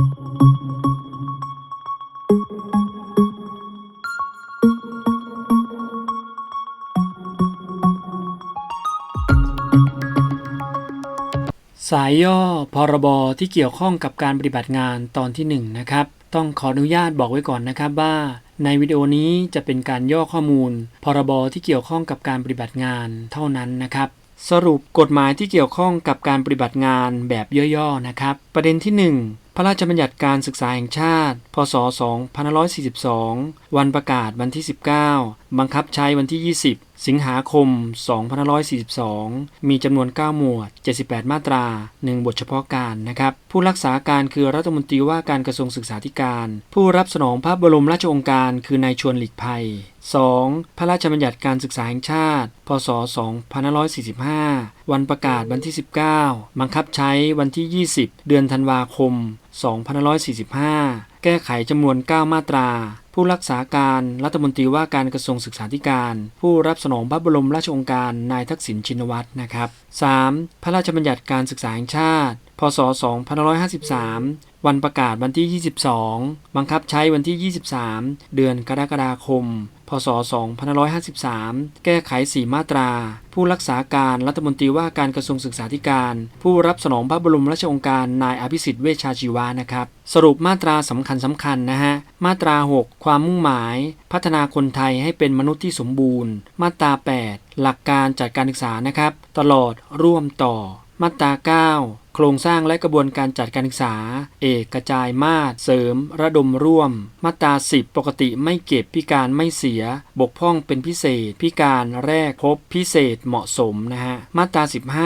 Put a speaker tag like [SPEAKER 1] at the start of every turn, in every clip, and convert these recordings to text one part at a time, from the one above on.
[SPEAKER 1] สายย่อพรบที่เกี่ยวข้องกับการปฏิบัติงานตอนที่1นะครับ ต้องขออนุญาตบอกไว้ก่อนนะครับว่า ในวิดีโอนี้จะเป็นการย่อข้อมูล พรบที่เกี่ยวข้องกับการปฏิบัติงานเท่านั้นนะครับ สรุปกฎหมายที่เกี่ยวข้องกับการปฏิบัติงานแบบย่อๆนะครับ ประเด็นที่ 1 พระราชบัญญัติการศึกษาแห่งชาติ พศ 2542 วันประกาศวันที่ 19 บังคับใช้วันที่ 20 สิงหาคม 2542 มีจำนวน 9 หมวด 78 มาตรา 1 บทเฉพาะการนะครับ ผู้รักษาการคือรัฐมนตรีว่าการกระทรวงศึกษาธิการ ผู้รับสนองพระบรมราชโองการ คือนายชวนหลีกภัย 2. พระราชบัญญัติการศึกษาแห่งชาติ พศ 2545 วันประกาศวันที่ 19 บังคับใช้วันที่ 20 เดือนธันวาคม 2545 แก้ไขจำนวน 9 มาตรา ผู้รักษาการรัฐมนตรีว่าการกระทรวงศึกษาธิการ ผู้รับสนองพระบรมราชโองการนายทักษิณชินวัตรนะครับ 3. พระราชบัญญัติการศึกษาแห่งชาติ พศ 2553 วันประกาศวันที่ 22 บังคับใช้วันที่ 23 เดือนกรกฎาคม พศ 2553 แก้ไข 4 มาตรา ผู้รักษาการรัฐมนตรีว่าการกระทรวงศึกษาธิการ ผู้รับสนองพระบรมราชโองการนายอภิสิทธิ์เวชชาชีวานะครับ สรุปมาตราสำคัญสำคัญนะฮะ มาตรา 6 ความมุ่งหมาย พัฒนาคนไทยให้เป็นมนุษย์ที่สมบูรณ์ มาตรา 8 หลักการจัดการศึกษานะครับ ตลอดร่วมต่อ มาตรา 9โครงสร้างและกระบวนการจัดการศึกษา เอกกระจายมาตรเสริม ระดมร่วม มาตรา10ปกติไม่เก็บพิการไม่เสีย บกพร่องเป็นพิเศษ พิการแรกพบพิเศษเหมาะสมนะฮะมาตรา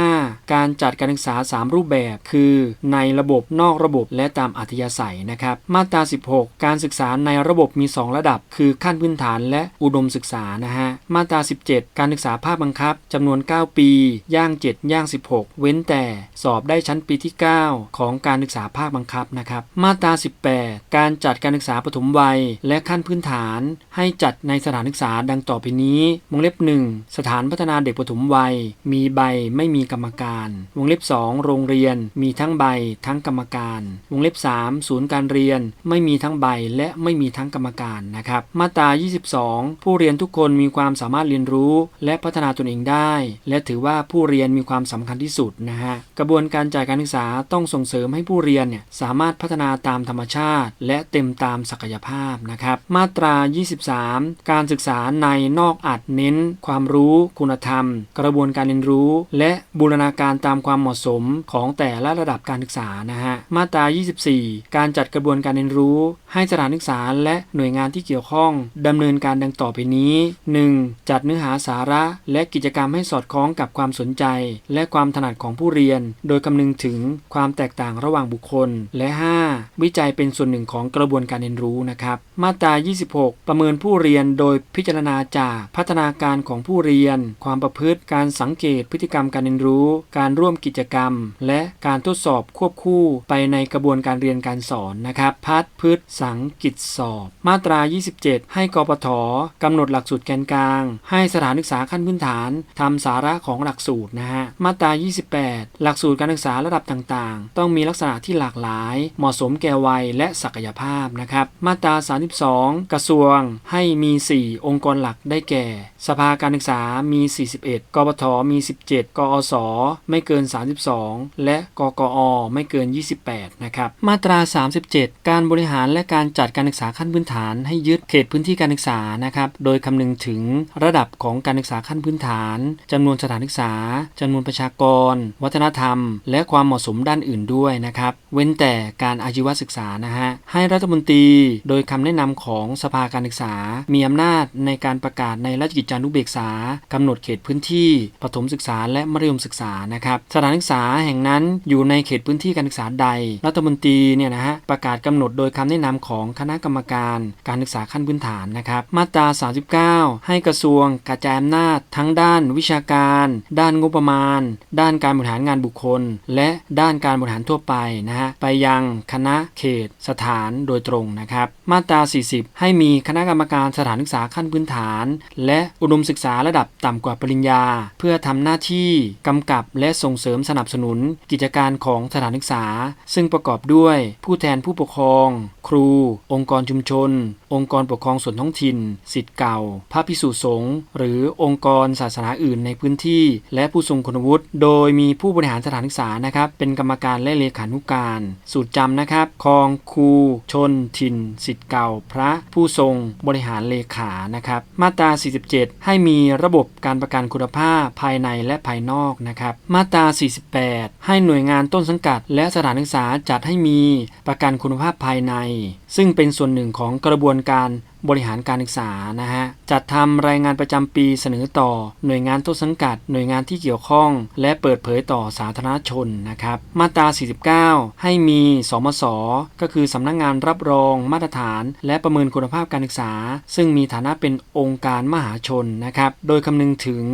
[SPEAKER 1] 15 การจัดการศึกษา 3 รูปแบบ คือ ในระบบนอกระบบและตามอัธยาศัยนะครับ มาตรา16 การศึกษาในระบบมี 2 ระดับ คือขั้นพื้นฐานและอุดมศึกษานะฮะมาตรา17 การศึกษาภาคบังคับจำนวน 9 ปี ย่าง 7 ย่าง 16 เว้นแต่สอบได้ชั้นั้นปีที่ 9 ของการศึกษาภาคบังคับนะครับ มาตรา 18 การจัดการศึกษาปฐมวัย และขั้นพื้นฐาน ให้จัดในสถานศึกษาดังต่อไปนี้วงเล็บ 1 สถานพัฒนาเด็กปฐมวัย มีใบไม่มีกรรมการ วงเล็บ 2 โรงเรียน มีทั้งใบทั้งกรรมการ วงเล็บ 3 ศูนย์การเรียน ไม่มีทั้งใบและไม่มีทั้งกรรมการนะครับ มาตรา 22 ผู้เรียนทุกคนมีความสามารถเรียนรู้ และพัฒนาตนเองได้ และถือว่าผู้เรียนมีความสำคัญที่สุดนะฮะกระบวนการจัดการศึกษาต้องส่งเสริมให้ผู้เรียนเนี่ยสามารถพัฒนาตามธรรมชาติ และเต็มตามศักยภาพนะครับ มาตรา 23 การศึกษาในนอกอัดเน้น ความรู้คุณธรรม กระบวนการเรียนรู้ และบูรณาการตามความเหมาะสมของแต่ละระดับการศึกษานะฮะมาตรา 24 การจัดกระบวนการเรียนรู้ ให้สถานศึกษาและหน่วยงานที่เกี่ยวข้องดำเนินการดังต่อไปนี้ 1. จัดเนื้อหาสาระ และกิจกรรมให้สอดคล้องกับความสนใจ และความถนัดของผู้เรียน โดยคำนึงถึงความแตกต่างระหว่างบุคคล และ 5. วิจัยเป็นส่วนหนึ่งของกระบวนการเรียนรู้นะครับ มาตรา 26 ประเมินผู้เรียนโดยพิจารณาจากพัฒนาการของผู้เรียน ความประพฤติการสังเกตพฤติกรรมการเรียนรู้ การร่วมกิจกรรม และการทดสอบควบคู่ไปในกระบวนการเรียนการสอนนะครับพัดพฤตสังกิจสอบ มาตรา 27 ให้กปทกำหนดหลักสูตรแกนกลาง ให้สถานศึกษาขั้นพื้นฐานทำสาระของหลักสูตรนะฮะมาตรา 28 หลักสูตรการศึกษาระดับต่างๆ ต้องมีลักษณะที่หลากหลาย เหมาะสมแก่วัยและศักยภาพนะครับ มาตรา 32 กระทรวงให้มี 4 องค์กรหลักได้แก่ สภาการศึกษามี 41 กปทมี 17 กอสไม่เกิน 32 และกกอไม่เกิน 28 นะครับ มาตรา 37 การบริหารและการจัดการศึกษาขั้นพื้นฐานให้ยึดเขตพื้นที่การศึกษานะครับ โดยคำนึงถึงระดับของการศึกษาขั้นพื้นฐานจำนวนสถานศึกษาจำนวนประชากร วัฒนธรรม และความเหมาะสมด้านอื่นด้วยนะครับ เว้นแต่การอาชีวศึกษานะฮะให้รัฐมนตรีโดยคำแนะนำของสภาการศึกษา มีอำนาจในการประกาศในราชกิจจานุเบกษากำหนดเขตพื้นที่ปฐมศึกษาและมัธยมศึกษานะครับสถานศึกษาแห่งนั้นอยู่ในเขตพื้นที่การศึกษาใด รัฐมนตรีเนี่ยนะฮะประกาศกำหนดโดยคำแนะนำของคณะกรรมการการศึกษาขั้นพื้นฐานนะครับมาตรา 39 ให้กระทรวงกระจายอำนาจทั้งด้านวิชาการ ด้านงบประมาณ ด้านการบริหารงานบุคคล และและด้านการบริหารทั่วไปนะฮะไปยังคณะเขตสถานโดยตรงนะครับ มาตรา 40 ให้มีคณะกรรมการสถานศึกษาขั้นพื้นฐาน และอุดมศึกษาระดับต่ำกว่าปริญญา เพื่อทำหน้าที่กำกับและส่งเสริมสนับสนุน กิจการของสถานศึกษา ซึ่งประกอบด้วยผู้แทนผู้ปกครอง ครู องค์กรชุมชน องค์กรปกครองส่วนท้องถิ่นสิทธิ์เก่า พระพิสุสงฆ์หรือองค์กรศาสนาอื่นในพื้นที่ และผู้ทรงคุณวุฒิโดยมีผู้บริหารสถานศึกษานะครับ เป็นกรรมการและเลขานุการ สูตรจำนะครับคองครูชน ถิ่นสิทธิ์เก่า พระผู้ทรงบริหารเลขานะครับ มาตรา 47 ให้มีระบบการประกันคุณภาพภายในและภายนอกนะครับ มาตรา 48 ให้หน่วยงานต้นสังกัด และสถานศึกษาจัดให้มีประกันคุณภาพภายใน ซึ่งเป็นส่วนหนึ่งของกระบวนการ บริหารการศึกษานะฮะจัดทำรายงานประจำปีเสนอต่อหน่วยงานต้นสังกัด หน่วยงานที่เกี่ยวข้อง และเปิดเผยต่อสาธารณชนนะครับมาตรา 49 ให้มีสมสก็คือสำนักงงานรับรองมาตรฐาน และประเมินคุณภาพการศึกษา ซึ่งมีฐานะเป็นองค์การมหาชนนะครับโดยคำนึงถึง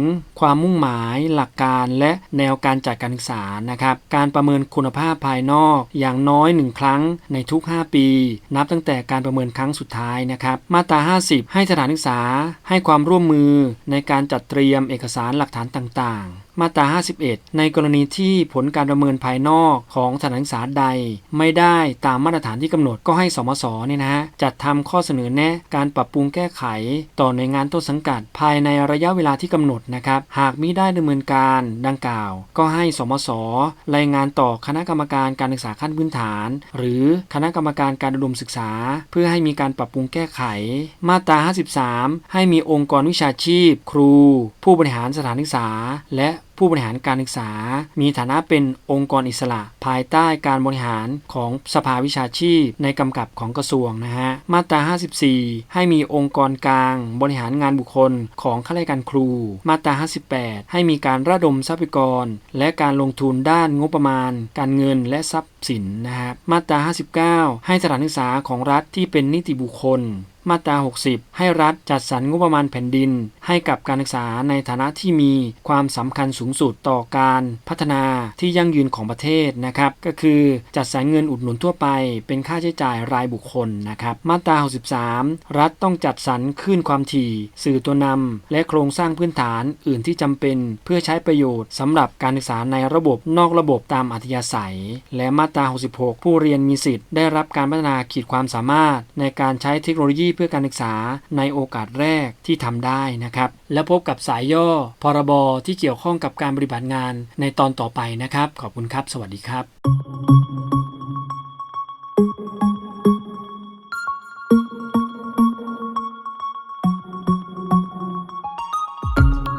[SPEAKER 1] ความมุ่งหมายหลักการและแนวการจัดการศึกษานะครับการประเมินคุณภาพภายนอกอย่างน้อยหนึ่งครั้งในทุก 5 ปี นับตั้งแต่การประเมินครั้งสุดท้ายนะครับมาาตรา 50 ให้สถานศึกษาให้ความร่วมมือในการจัดเตรียมเอกสารหลักฐานต่างๆ มาตรา 51 ในกรณีที่ผลการประเมินภายนอกของสถานศึกษาใด ไม่ได้ตามมาตรฐานที่กำหนดก็ให้สมสเนี่ยนะฮะจัดทำข้อเสนอแนะการปรับปรุงแก้ไข ต่อหน่วยงานต้นสังกัด ภายในระยะเวลาที่กำหนดนะครับหากมิได้ดำเนินการดังกล่าว ก็ให้สมสรายงานต่อคณะกรรมการการศึกษาขั้นพื้นฐาน หรือคณะกรรมการการอุดมศึกษา เพื่อให้มีการปรับปรุงแก้ไข มาตรา 53 ให้มีองค์กรวิชาชีพ ครู ผู้บริหารสถานศึกษา และ ผู้บริหารการศึกษา มีฐานะเป็นองค์กรอิสระ ภายใต้การบริหารของสภาวิชาชีพ ในกำกับของกระทรวงนะฮะมาตรา 54 ให้มีองค์กรกลาง บริหารงานบุคคลของข้าราชการครู มาตรา 58 ให้มีการระดมทรัพยากร และการลงทุนด้านงบประมาณ การเงินและทรัพย์สินนะฮะมาตรา 59 ให้สถานศึกษาของรัฐที่เป็นนิติบุคคล มาตรา 60 ให้รัฐจัดสรรงบประมาณแผ่นดิน ให้กับการศึกษาในฐานะที่มีความสำคัญสูงสุดต่อการพัฒนาที่ยั่งยืนของประเทศนะครับ ก็คือจัดสรรเงินอุดหนุนทั่วไป เป็นค่าใช้จ่ายรายบุคคลนะครับ มาตรา 63 รัฐต้องจัดสรรคลื่นความถี่ สื่อตัวนำและโครงสร้างพื้นฐานอื่นที่จำเป็น เพื่อใช้ประโยชน์สำหรับการศึกษาในระบบนอกระบบตามอัธยาศัย และมาตรา 66 ผู้เรียนมีสิทธิ์ได้รับการพัฒนาขีดความสามารถในการใช้เทคโนโลยีเพื่อการศึกษาในโอกาสแรกที่ทำได้นะครับ และพบกับสายย่อ พรบที่เกี่ยวข้องกับการปฏิบัติงานในตอนต่อไปนะครับ ขอบคุณครับ สวัสดีครับ